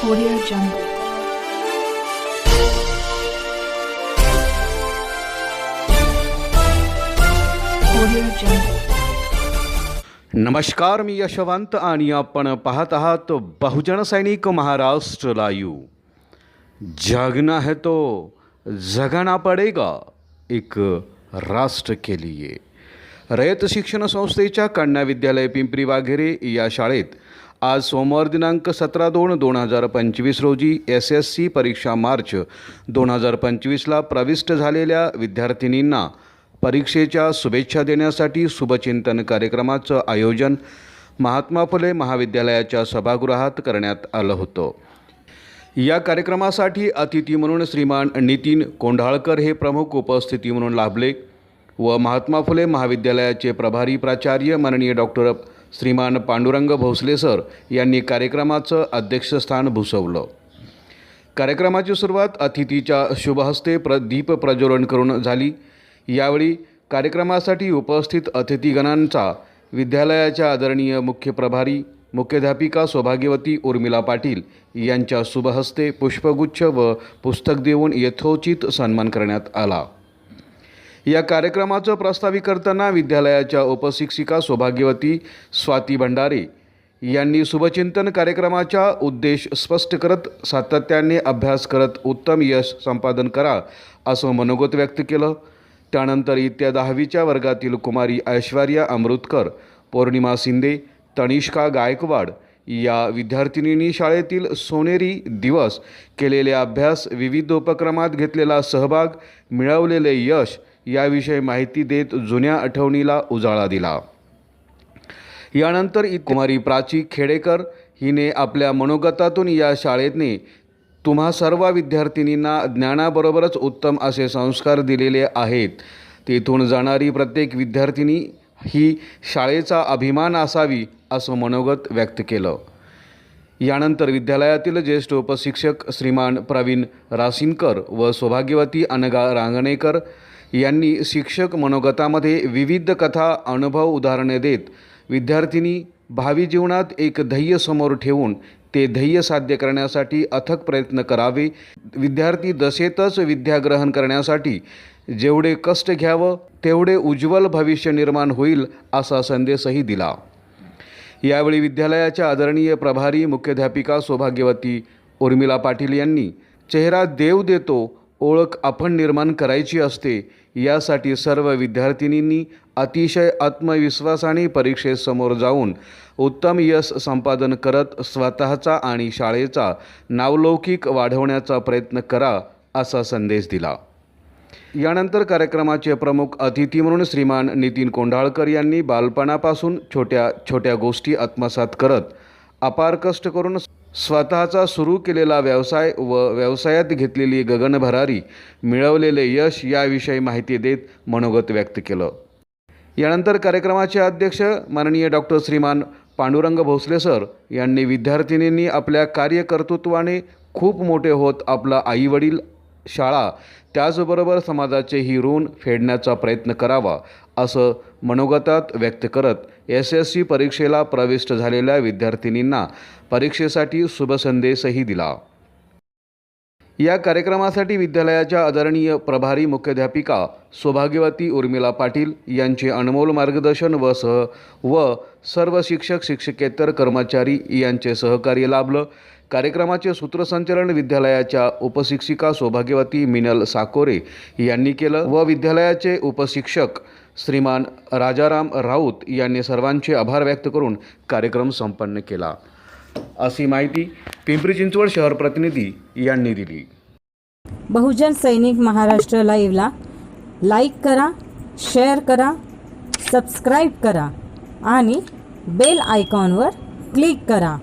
Audio Jungle. Audio Jungle. नमस्कार मी यशवंत आणि आपण पाहत आहात बहुजन सैनिक महाराष्ट्र लायू जागना है तो जगना पडेगा एक राष्ट्र के लिए रयत शिक्षण संस्थेच्या कन्या विद्यालय पिंपरी वाघेरे या शाळेत आज सोमवार दिनांक सतरा दोन दोन हजार पंचवीस रोजी एस एस सी परीक्षा मार्च. दोन हजार पंचवीसला प्रविष्ट झालेल्या विद्यार्थिनींना परीक्षेच्या शुभेच्छा देण्यासाठी शुभचिंतन कार्यक्रमाचं आयोजन महात्मा फुले महाविद्यालयाच्या सभागृहात करण्यात आलं होतं. या कार्यक्रमासाठी अतिथी म्हणून श्रीमान नितीन कोंढाळकर हे प्रमुख उपस्थिती म्हणून लाभले व महात्मा फुले महाविद्यालयाचे प्रभारी प्राचार्य माननीय डॉक्टर श्रीमान पांडुरंग भोसले सर यांनी कार्यक्रमाचं अध्यक्षस्थान भूषवलं कार्यक्रमाची सुरुवात अतिथीच्या शुभहस्ते प्र दीप प्रज्वलन करून झाली. यावेळी कार्यक्रमासाठी उपस्थित अतिथीगणांचा विद्यालयाच्या आदरणीय मुख्य प्रभारी मुख्याध्यापिका सौभाग्यवती उर्मिला पाटील यांच्या शुभहस्ते पुष्पगुच्छ व पुस्तक देऊन यथोचित सन्मान करण्यात आला. या कार्यक्रमाचं प्रस्तावित करताना विद्यालयाच्या उपशिक्षिका सौभाग्यवती स्वाती भंडारे यांनी शुभचिंतन कार्यक्रमाचा उद्देश स्पष्ट करत सातत्याने अभ्यास करत उत्तम यश संपादन करा असं मनोगत व्यक्त केलं. त्यानंतर इत्या दहावीच्या वर्गातील कुमारी ऐश्वर्या अमृतकर पौर्णिमा शिंदे तनिष्का गायकवाड या विद्यार्थिनींनी शाळेतील सोनेरी दिवस केलेले अभ्यास विविध उपक्रमात घेतलेला सहभाग मिळवलेले यश याविषयी माहिती देत जुन्या आठवणीला उजाळा दिला. यानंतर इ- कुमारी प्राची खेडेकर हिने आपल्या मनोगतातून या शाळेतने तुम्हा सर्व विद्यार्थिनींना ज्ञानाबरोबरच उत्तम असे संस्कार दिलेले आहेत. तेथून जाणारी प्रत्येक विद्यार्थिनी ही शाळेचा अभिमान असावी असं मनोगत व्यक्त केलं. यानंतर विद्यालयातील ज्येष्ठ उपशिक्षक श्रीमान प्रवीण रासिनकर व सौभाग्यवती अनगा रांगणेकर यांनी शिक्षक मनोगतामध्ये विविध कथा अनुभव उदाहरणे देत विद्यार्थिनी भावी जीवनात एक ध्येय समोर ठेवून ते ध्येय साध्य करण्यासाठी अथक प्रयत्न करावे. विद्यार्थी दशेतच विद्याग्रहण करण्यासाठी जेवढे कष्ट घ्यावं तेवढे उज्ज्वल भविष्य निर्माण होईल असा संदेशही दिला. यावेळी विद्यालयाच्या आदरणीय प्रभारी मुख्याध्यापिका सौभाग्यवती उर्मिला पाटील यांनी चेहरा देव देतो ओळख आपण निर्माण करायची असते यासाठी सर्व विद्यार्थिनींनी अतिशय आत्मविश्वासाने परीक्षेसमोर जाऊन उत्तम यश संपादन करत स्वतःचा आणि शाळेचा नावलौकिक वाढवण्याचा प्रयत्न करा असा संदेश दिला. यानंतर कार्यक्रमाचे प्रमुख अतिथी म्हणून श्रीमान नितीन कोंढाळकर यांनी बालपणापासून छोट्या छोट्या गोष्टी आत्मसात करत अपार कष्ट करून स्वतःचा सुरू केलेला व्यवसाय व व्यवसायात घेतलेली गगनभरारी मिळवलेले यश याविषयी माहिती देत मनोगत व्यक्त केलं. यानंतर कार्यक्रमाचे अध्यक्ष माननीय डॉक्टर श्रीमान पांडुरंग भोसले सर यांनी विद्यार्थिनींनी आपल्या कार्यकर्तृत्वाने खूप मोठे होत आपला आईवडील शाळा त्याचबरोबर समाजाचेही ऋण फेडण्याचा प्रयत्न करावा असं मनोगतात व्यक्त करत एस एस सी परीक्षेला प्रविष्ट झालेल्या विद्यार्थिनींना परीक्षेसाठी शुभसंदेशही दिला. या कार्यक्रमासाठी विद्यालयाच्या आदरणीय प्रभारी मुख्याध्यापिका सौभाग्यवती उर्मिला पाटील यांचे अनमोल मार्गदर्शन व सह व सर्व शिक्षक शिक्षकेतर कर्मचारी यांचे सहकार्य लाभलं. कार्यक्रमाचे सूत्रसंचालन विद्यालयाच्या उपशिक्षिका सौभाग्यवती मिनल साकोरे यांनी केलं व विद्यालयाचे उपशिक्षक श्रीमान राजाराम राऊत यांनी सर्वांचे आभार व्यक्त करून कार्यक्रम संपन्न केला. अशी माहिती पिंपरी चिंचवड शहर प्रतिनिधी यांनी दिली. बहुजन सैनिक महाराष्ट्र लाईव्हला लाईक करा शेअर करा सबस्क्राईब करा आणि बेल आयकॉनवर क्लिक करा.